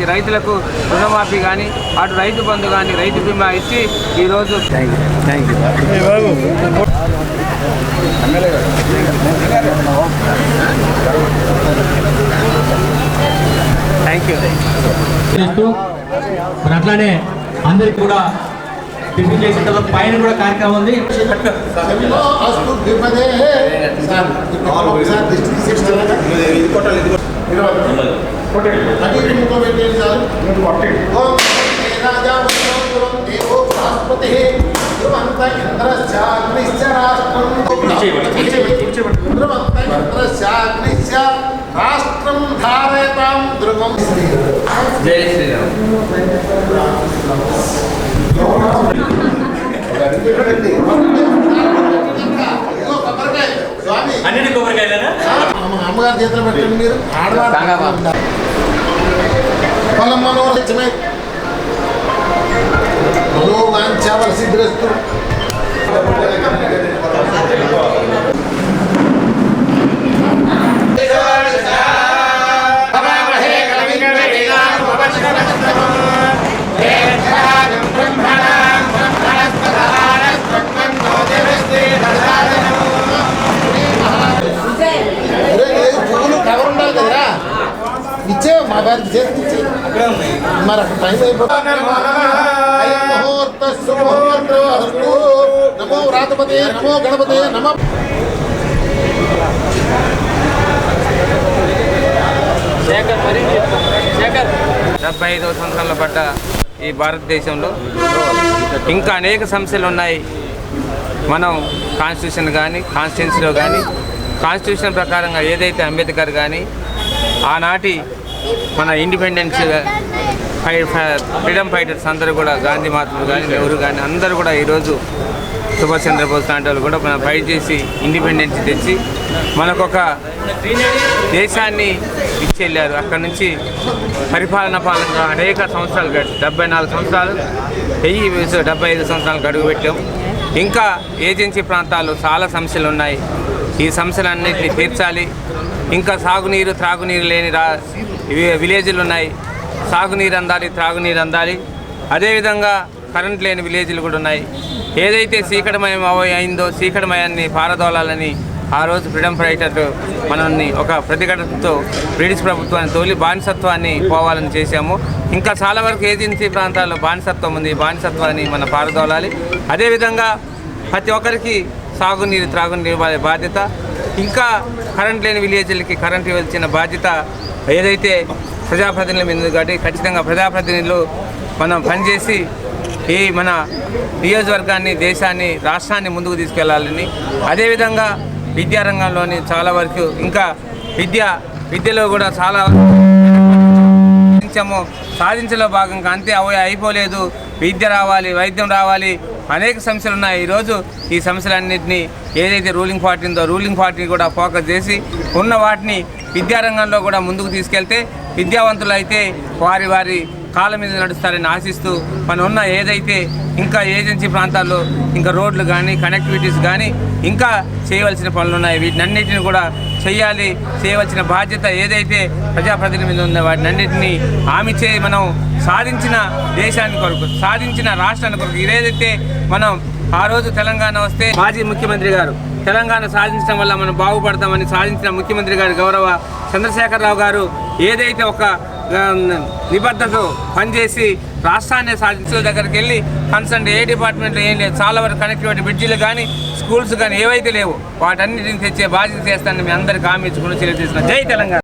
సంబంధించి రైతులకు రుణమాఫీ కానీ అటు రైతు బంధు కానీ రైతు బీమా ఇచ్చి ఈరోజు థ్యాంక్ యూ మరి అట్లానే అందరికి కూడా టిఫిన్ చేసిన తర్వాత పైన కూడా కార్యక్రమం ఉంది సార్ ఒకసారి దిష్టి తీసేస్తారా అది ఇంకో పెట్టేది సార్ ఓం రాజా వసంతురం దేవో బృహస్పతి ధ్రువంత ఇంద్రశ్చాగ్నిశ్చ రాష్ట్రం ధ్రువంత ఇంద్రశ్చాగ్నిశ్చ రాష్ట్రం ధారయతాం ధ్రువం. జై శ్రీరామ్. అన్నిటి కొబ్బరికాయలేనా? అమ్మ- అమ్మగారి చేతిలో పెట్టండి మీరు. ఆడవారు ఫలం మనోరచమే మనోవాంఛావల నమో నమో గణపతే నమ శేఖర్ మరి శేఖర్ డెబ్బై ఐదవ సంవత్సరంలో పడ్డ ఈ భారతదేశంలో ఇంకా అనేక సమస్యలు ఉన్నాయి. మనం కాన్స్టిట్యూషన్ కానీ కాన్స్టిట్యున్సీలో కానీ కాన్స్టిట్యూషన్ ప్రకారంగా ఏదైతే అంబేద్కర్ కానీ ఆనాటి మన ఇండిపెండెన్స్ ఫై ఫ్రీడమ్ ఫైటర్స్ అందరూ కూడా గాంధీ మహాత్ములు కానీ నెహ్రూ కానీ అందరూ కూడా ఈరోజు సుభాష్ చంద్రబోస్ లాంటి వాళ్ళు కూడా మనం ఫైట్ చేసి ఇండిపెండెన్స్ తెచ్చి మనకొక దేశాన్ని ఇచ్చెళ్ళారు. అక్కడి నుంచి పరిపాలన పాలనగా అనేక సంవత్సరాలు డెబ్బై నాలుగు సంవత్సరాలు వెయ్యి డెబ్బై ఐదు సంవత్సరాలు గడుగు పెట్టాం ఇంకా ఏజెన్సీ ప్రాంతాలు చాలా సమస్యలు ఉన్నాయి. ఈ సమస్యలన్నింటినీ తీర్చాలి. ఇంకా సాగునీరు త్రాగునీరు లేని రా వి- విలేజ్లు ఉన్నాయి. సాగునీరు అందాలి త్రాగునీరు అందాలి. అదేవిధంగా కరెంట్ లేని విలేజ్లు కూడా ఉన్నాయి. ఏదైతే సీకటమయం అయిందో సీకటమయాన్ని పారదోలాలని ఆ రోజు ఫ్రీడమ్ ఫైటర్లు మనల్ని ఒక ప్రతిఘటనతో బ్రిటిష్ ప్రభుత్వాన్ని తోలి బానిసత్వాన్ని పోవాలని చేశాము. ఇంకా చాలా వరకు ఏజెన్సీ ప్రాంతాల్లో బానిసత్వం ఉంది బానిసత్వాన్ని మనం పారదోలాలి. అదేవిధంగా ప్రతి ఒక్కరికి సాగునీరు త్రాగునీరు ఇవ్వాలి బాధ్యత. ఇంకా కరెంట్ లేని విలేజ్లకి కరెంట్ ఇవ్వాల్సిన బాధ్యత ఏదైతే ప్రజాప్రతినిధుల మీద కాబట్టి ఖచ్చితంగా ప్రజాప్రతినిధులు మనం పనిచేసి ఈ మన నియోజకవర్గాన్ని దేశాన్ని రాష్ట్రాన్ని ముందుకు తీసుకెళ్ళాలని. అదేవిధంగా విద్యారంగంలోని చాలా వరకు ఇంకా విద్య విద్యలో కూడా చాలా సాధించాము సాధించలో భాగంగా అంతే అవి అయిపోలేదు. విద్య రావాలి వైద్యం రావాలి. అనేక సమస్యలు ఉన్నాయి. ఈరోజు ఈ సమస్యలన్నింటినీ ఏదైతే రూలింగ్ పార్టీ ఉందో రూలింగ్ పార్టీని కూడా ఫోకస్ చేసి ఉన్న వాటిని విద్యారంగంలో కూడా ముందుకు తీసుకెళ్తే విద్యావంతులు అయితే వారి వారి కాళ్ళ మీద నడుస్తారని ఆశిస్తూ మన ఉన్న ఏదైతే ఇంకా ఏజెన్సీ ప్రాంతాల్లో ఇంకా రోడ్లు కానీ కనెక్టివిటీస్ కానీ ఇంకా చేయవలసిన పనులు ఉన్నాయి. వీటినన్నిటిని కూడా చేయాలి చేయవలసిన బాధ్యత ఏదైతే ప్రజాప్రతినిధి మీద ఉందో వాటిని అన్నింటినీ హామీ చేయి మనం సాధించిన దేశానికి కొరకు సాధించిన రాష్ట్రాన్ని కొరకు. ఏదైతే మనం ఆ రోజు తెలంగాణ వస్తే మాజీ ముఖ్యమంత్రి గారు తెలంగాణ సాధించడం వల్ల మనం బాగుపడతామని సాధించిన ముఖ్యమంత్రి గారు గౌరవ చంద్రశేఖరరావు గారు ఏదైతే ఒక నిబద్ధతో పనిచేసి రాష్ట్రాన్ని సాధించే దగ్గరికి వెళ్ళి కన్సర్న్ ఏ డిపార్ట్మెంట్లో ఏం లేదు. చాలా వరకు కనెక్టివిటీ బ్రిడ్జిలు కానీ స్కూల్స్ కానీ ఏవైతే లేవు వాటన్నిటిని తెచ్చే బాధ్యత చేస్తానని మీ అందరికీ హామీ ఇచ్చుకుని తెలియజేసిన జై తెలంగాణ.